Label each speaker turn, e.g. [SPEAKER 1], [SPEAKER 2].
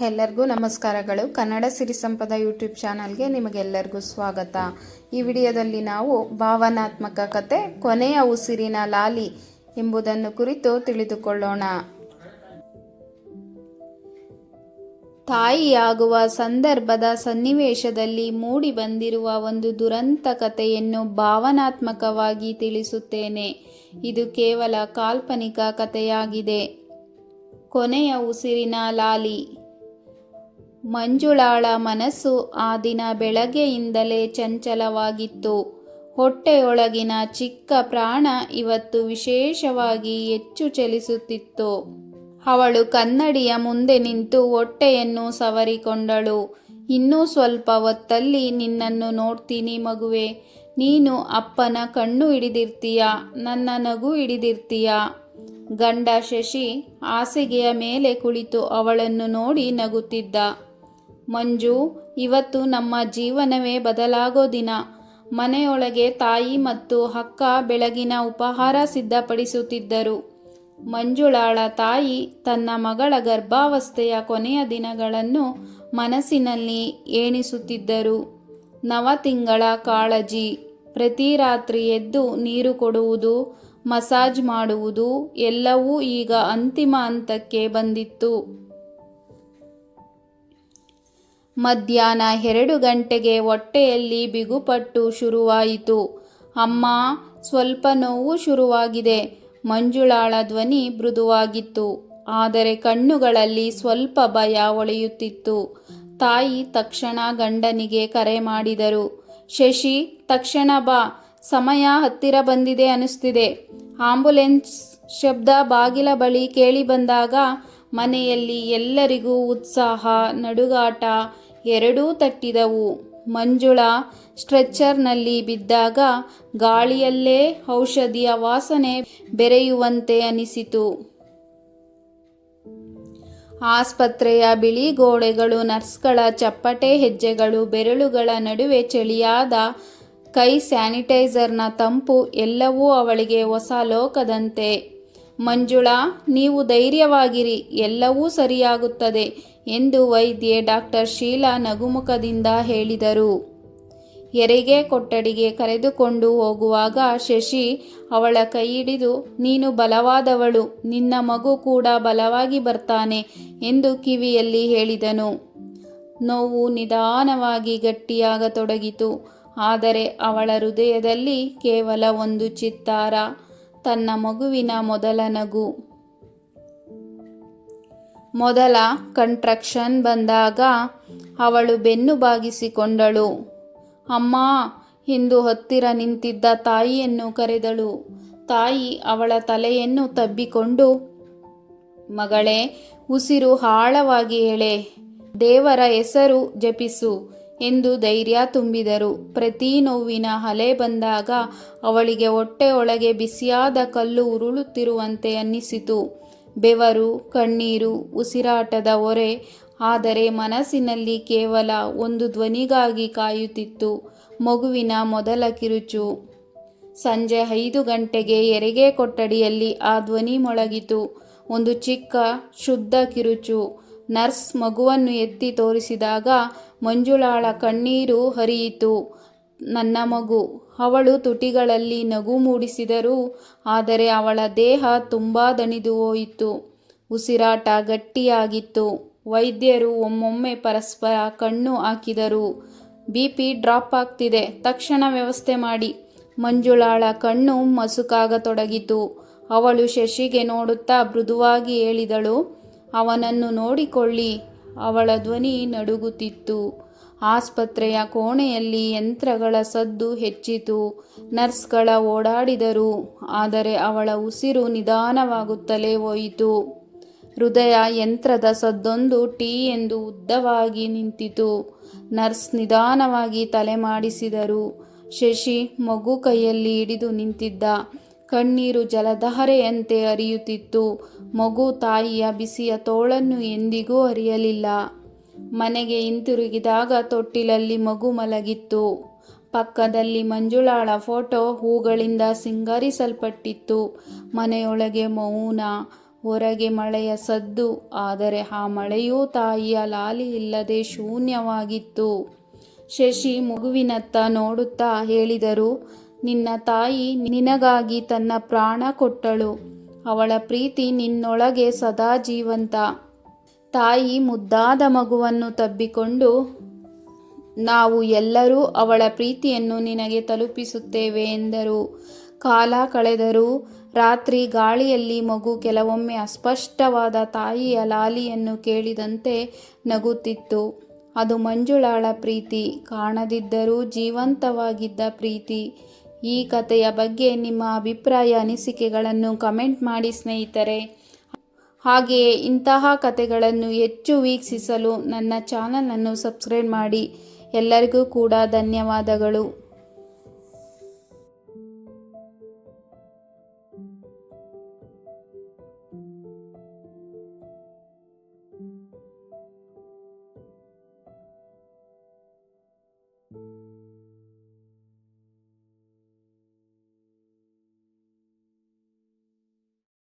[SPEAKER 1] ಎಲ್ಲರಿಗೂ ನಮಸ್ಕಾರಗಳು. ಕನ್ನಡ ಸಿರಿ ಸಂಪದ ಯೂಟ್ಯೂಬ್ ಚಾನಲ್ಗೆ ನಿಮಗೆಲ್ಲರಿಗೂ ಸ್ವಾಗತ. ಈ ವಿಡಿಯೋದಲ್ಲಿ ನಾವು ಭಾವನಾತ್ಮಕ ಕತೆ, ಕೊನೆಯ ಉಸಿರಿನ ಲಾಲಿ ಎಂಬುದನ್ನು ಕುರಿತು ತಿಳಿದುಕೊಳ್ಳೋಣ. ತಾಯಿಯಾಗುವ ಸಂದರ್ಭದ ಸನ್ನಿವೇಶದಲ್ಲಿ ಮೂಡಿ ಬಂದಿರುವ ಒಂದು ದುರಂತ ಕಥೆಯನ್ನು ಭಾವನಾತ್ಮಕವಾಗಿ ತಿಳಿಸುತ್ತೇನೆ. ಇದು ಕೇವಲ ಕಾಲ್ಪನಿಕ ಕಥೆಯಾಗಿದೆ. ಕೊನೆಯ ಉಸಿರಿನ ಲಾಲಿ. ಮಂಜುಳಾಳ ಮನಸ್ಸು ಆ ದಿನ ಬೆಳಗ್ಗೆಯಿಂದಲೇ ಚಂಚಲವಾಗಿತ್ತು. ಹೊಟ್ಟೆಯೊಳಗಿನ ಚಿಕ್ಕ ಪ್ರಾಣ ಇವತ್ತು ವಿಶೇಷವಾಗಿ ಹೆಚ್ಚು ಚಲಿಸುತ್ತಿತ್ತು. ಅವಳು ಕನ್ನಡಿಯ ಮುಂದೆ ನಿಂತು ಹೊಟ್ಟೆಯನ್ನು ಸವರಿಕೊಂಡಳು. ಇನ್ನೂ ಸ್ವಲ್ಪ ಹೊತ್ತಲ್ಲಿ ನಿನ್ನನ್ನು ನೋಡ್ತೀನಿ ಮಗುವೆ. ನೀನು ಅಪ್ಪನ ಕಣ್ಣು ಹಿಡಿದಿರ್ತೀಯ, ನನ್ನ ನಗು ಹಿಡಿದಿರ್ತೀಯ. ಗಂಡ ಶಶಿ ಹಾಸಿಗೆಯ ಮೇಲೆ ಕುಳಿತು ಅವಳನ್ನು ನೋಡಿ ನಗುತ್ತಿದ್ದ. ಮಂಜು, ಇವತ್ತು ನಮ್ಮ ಜೀವನವೇ ಬದಲಾಗೋ ದಿನ. ಮನೆಯೊಳಗೆ ತಾಯಿ ಮತ್ತು ಅಕ್ಕ ಬೆಳಗಿನ ಉಪಹಾರ ಸಿದ್ಧಪಡಿಸುತ್ತಿದ್ದರು. ಮಂಜುಳಾಳ ತಾಯಿ ತನ್ನ ಮಗಳ ಗರ್ಭಾವಸ್ಥೆಯ ಕೊನೆಯ ದಿನಗಳನ್ನು ಮನಸ್ಸಿನಲ್ಲಿ ಏಣಿಸುತ್ತಿದ್ದರು ನವ ತಿಂಗಳ ಕಾಳಜಿ, ಪ್ರತಿ ರಾತ್ರಿ ಎದ್ದು ನೀರು ಕೊಡುವುದು, ಮಸಾಜ್ ಮಾಡುವುದು ಎಲ್ಲವೂ ಈಗ ಅಂತಿಮ ಹಂತಕ್ಕೆ ಬಂದಿತ್ತು. ಮಧ್ಯಾಹ್ನ ಎರಡು ಗಂಟೆಗೆ ಹೊಟ್ಟೆಯಲ್ಲಿ ಬಿಗುಪಟ್ಟು ಶುರುವಾಯಿತು. ಅಮ್ಮ, ಸ್ವಲ್ಪ ನೋವು ಶುರುವಾಗಿದೆ. ಮಂಜುಳಾಳ ಧ್ವನಿ ಮೃದುವಾಗಿತ್ತು. ಆದರೆ ಕಣ್ಣುಗಳಲ್ಲಿ ಸ್ವಲ್ಪ ಭಯ ಒಳೆಯುತ್ತಿತ್ತು. ತಾಯಿ ತಕ್ಷಣ ಗಂಡನಿಗೆ ಕರೆ ಮಾಡಿದರು. ಶಶಿ, ತಕ್ಷಣ ಬಾ. ಸಮಯ ಹತ್ತಿರ ಬಂದಿದೆ ಅನಿಸ್ತಿದೆ ಆಂಬುಲೆನ್ಸ್ ಶಬ್ದ ಬಾಗಿಲ ಬಳಿ ಕೇಳಿ ಬಂದಾಗ ಮನೆಯಲ್ಲಿ ಎಲ್ಲರಿಗೂ ಉತ್ಸಾಹ, ನಡುಗಾಟ ಎರಡೂ ತಟ್ಟಿದವು. ಮಂಜುಳ ಸ್ಟ್ರೆಚ್ಚರ್ನಲ್ಲಿ ಬಿದ್ದಾಗ ಗಾಳಿಯಲ್ಲೇ ಔಷಧಿಯ ವಾಸನೆ ಬೆರೆಯುವಂತೆ ಅನಿಸಿತು. ಆಸ್ಪತ್ರೆಯ ಬಿಳಿ ಗೋಡೆಗಳು ನರ್ಸ್ಗಳ ಚಪ್ಪಟೆ, ಹೆಜ್ಜೆಗಳು, ಬೆರಳುಗಳ ನಡುವೆ ಚಳಿಯಾದ ಕೈ ಸ್ಯಾನಿಟೈಸರ್ನ ತಂಪು ಎಲ್ಲವೂ ಅವಳಿಗೆ ಹೊಸ ಲೋಕದಂತೆ. ಮಂಜುಳಾ, ನೀವು ಧೈರ್ಯವಾಗಿರಿ, ಎಲ್ಲವೂ ಸರಿಯಾಗುತ್ತದೆ. ಎಂದು ವೈದ್ಯೆ ಡಾಕ್ಟರ್ ಶೀಲಾ ನಗುಮುಖದಿಂದ ಹೇಳಿದರು. ಎರೆಗೆ ಕೊಠಡಿಗೆ ಕರೆದುಕೊಂಡು ಹೋಗುವಾಗ ಶಶಿ ಅವಳ ಕೈ ಹಿಡಿದು, ನೀನು ಬಲವಾದವಳು, ನಿನ್ನ ಮಗು ಕೂಡ ಬಲವಾಗಿ ಬರ್ತಾನೆ ಎಂದು ಕಿವಿಯಲ್ಲಿ ಹೇಳಿದನು. ನೋವು ನಿಧಾನವಾಗಿ ಗಟ್ಟಿಯಾಗತೊಡಗಿತು. ಆದರೆ ಅವಳ ಹೃದಯದಲ್ಲಿ ಕೇವಲ ಒಂದು ಚಿತ್ತಾರ, ತನ್ನ ಮಗುವಿನ ಮೊದಲ ನಗು. ಮೊದಲ ಕಂಟ್ರಕ್ಷನ್ ಬಂದಾಗ ಅವಳು ಬೆನ್ನು ಬಾಗಿಸಿಕೊಂಡಳು. ಅಮ್ಮ ಎಂದು ಹತ್ತಿರ ನಿಂತಿದ್ದ ತಾಯಿಯನ್ನು ಕರೆದಳು. ತಾಯಿ ಅವಳ ತಲೆಯನ್ನು ತಬ್ಬಿಕೊಂಡು, ಮಗಳೇ, ಉಸಿರು ಆಳವಾಗಿ ಎಳೆ, ದೇವರ ಹೆಸರು ಜಪಿಸು ಎಂದು ಧೈರ್ಯ ತುಂಬಿದರು. ಪ್ರತಿ ನೋವಿನ ಅಲೆ ಬಂದಾಗ ಅವಳಿಗೆ ಹೊಟ್ಟೆಯೊಳಗೆ ಬಿಸಿಯಾದ ಕಲ್ಲು ಉರುಳುತ್ತಿರುವಂತೆ ಅನ್ನಿಸಿತು. ಬೆವರು, ಕಣ್ಣೀರು, ಉಸಿರಾಟದ ಹೊರೆ. ಆದರೆ ಮನಸ್ಸಿನಲ್ಲಿ ಕೇವಲ ಒಂದು ಧ್ವನಿಗಾಗಿ ಕಾಯುತ್ತಿತ್ತು. ಮಗುವಿನ ಮೊದಲ ಕಿರುಚು. ಸಂಜೆ ಐದು ಗಂಟೆಗೆ ಎರಿಗೆ ಕೊಠಡಿಯಲ್ಲಿ ಆ ಧ್ವನಿ ಮೊಳಗಿತು. ಒಂದು ಚಿಕ್ಕ, ಶುದ್ಧ ಕಿರುಚು. ನರ್ಸ್ ಮಗುವನ್ನು ಎತ್ತಿ ತೋರಿಸಿದಾಗ ಮಂಜುಳಾಳ ಕಣ್ಣೀರು ಹರಿಯಿತು. ನನ್ನ ಮಗು. ಅವಳು ತುಟಿಗಳಲ್ಲಿ ನಗು ಮೂಡಿಸಿದರು, ಆದರೆ ಅವಳ ದೇಹ ತುಂಬ ದಣಿದು ಹೋಯಿತು. ಉಸಿರಾಟ ಗಟ್ಟಿಯಾಗಿತ್ತು. ವೈದ್ಯರು ಒಮ್ಮೊಮ್ಮೆ ಪರಸ್ಪರ ಕಣ್ಣು ಹಾಕಿದರು. ಬಿ ಪಿ ಡ್ರಾಪ್ ಆಗ್ತಿದೆ. ತಕ್ಷಣ ವ್ಯವಸ್ಥೆ ಮಾಡಿ. ಮಂಜುಳಾಳ ಕಣ್ಣು ಮಸುಕಾಗತೊಡಗಿತು. ಅವಳು ಶಶಿಗೆ ನೋಡುತ್ತಾ ಮೃದುವಾಗಿ ಹೇಳಿದಳು, ಅವನನ್ನು ನೋಡಿಕೊಳ್ಳಿ. ಅವಳ ಧ್ವನಿ ನಡುಗುತ್ತಿತ್ತು. ಆಸ್ಪತ್ರೆಯ ಕೋಣೆಯಲ್ಲಿ ಯಂತ್ರಗಳ ಸದ್ದು ಹೆಚ್ಚಿತು. ನರ್ಸ್ಗಳ ಓಡಾಡಿದರು. ಆದರೆ ಅವಳ ಉಸಿರು ನಿಧಾನವಾಗುತ್ತಲೇ ಹೋಯಿತು. ಹೃದಯ ಯಂತ್ರದ ಸದ್ದೊಂದು ಟೀ ಎಂದು ಉದ್ದವಾಗಿ ನಿಂತಿತು. ನರ್ಸ್ ನಿಧಾನವಾಗಿ ತಲೆ ಮಾಡಿಸಿದರು. ಶಶಿ ಮಗು ಕೈಯಲ್ಲಿ ಹಿಡಿದು ನಿಂತಿದ್ದ. ಕಣ್ಣೀರು ಜಲಧಾರೆಯಂತೆ ಅರಿಯುತ್ತಿತ್ತು ಮಗು ತಾಯಿಯ ಬಿಸಿಯ ತೋಳನ್ನು ಎಂದಿಗೂ ಅರಿಯಲಿಲ್ಲ ಮನೆಗೆ ಹಿಂತಿರುಗಿದಾಗ ತೊಟ್ಟಿಲಲ್ಲಿ ಮಗು ಮಲಗಿತ್ತು. ಪಕ್ಕದಲ್ಲಿ ಮಂಜುಳಾಳ ಫೋಟೋ ಹೂಗಳಿಂದ ಸಿಂಗರಿಸಲ್ಪಟ್ಟಿತ್ತು. ಮನೆಯೊಳಗೆ ಮೌನ, ಹೊರಗೆ ಮಳೆಯ ಸದ್ದು, ಆದರೆ ಆ ಮಳೆಯೂ ತಾಯಿಯ ಲಾಲಿ ಇಲ್ಲದೆ ಶೂನ್ಯವಾಗಿತ್ತು. ಶಶಿ ಮಗುವಿನತ್ತ ನೋಡುತ್ತಾ ಹೇಳಿದರು, ನಿನ್ನ ತಾಯಿ ನಿನಗಾಗಿ ತನ್ನ ಪ್ರಾಣ ಕೊಟ್ಟಳು. ಅವಳ ಪ್ರೀತಿ ನಿನ್ನೊಳಗೆ ಸದಾ ಜೀವಂತ. ತಾಯಿ ಮುದ್ದಾದ ಮಗುವನ್ನು ತಬ್ಬಿಕೊಂಡು, ನಾವು ಎಲ್ಲರೂ ಅವಳ ಪ್ರೀತಿಯನ್ನು ನಿನಗೆ ತಲುಪಿಸುತ್ತೇವೆ ಎಂದರು. ಕಾಲ ಕಳೆದರೂ ರಾತ್ರಿ ಗಾಳಿಯಲ್ಲಿ ಮಗು ಕೆಲವೊಮ್ಮೆ ಅಸ್ಪಷ್ಟವಾದ ತಾಯಿಯ ಲಾಲಿಯನ್ನು ಕೇಳಿದಂತೆ ನಗುತ್ತಿತ್ತು. ಅದು ಮಂಜುಳಾಳ ಪ್ರೀತಿ. ಕಾಣದಿದ್ದರೂ ಜೀವಂತವಾಗಿದ್ದ ಪ್ರೀತಿ. ಈ ಕಥೆಯ ಬಗ್ಗೆ ನಿಮ್ಮ ಅಭಿಪ್ರಾಯ ಅನಿಸಿಕೆಗಳನ್ನು ಕಮೆಂಟ್ ಮಾಡಿ ಸ್ನೇಹಿತರೆ. ಹಾಗೆಯೇ ಇಂತಹ ಕತೆಗಳನ್ನು ಹೆಚ್ಚು ವೀಕ್ಷಿಸಲು ನನ್ನ ಚಾನಲನ್ನು ಸಬ್ಸ್ಕ್ರೈಬ್ ಮಾಡಿ. ಎಲ್ಲರಿಗೂ ಕೂಡ ಧನ್ಯವಾದಗಳು.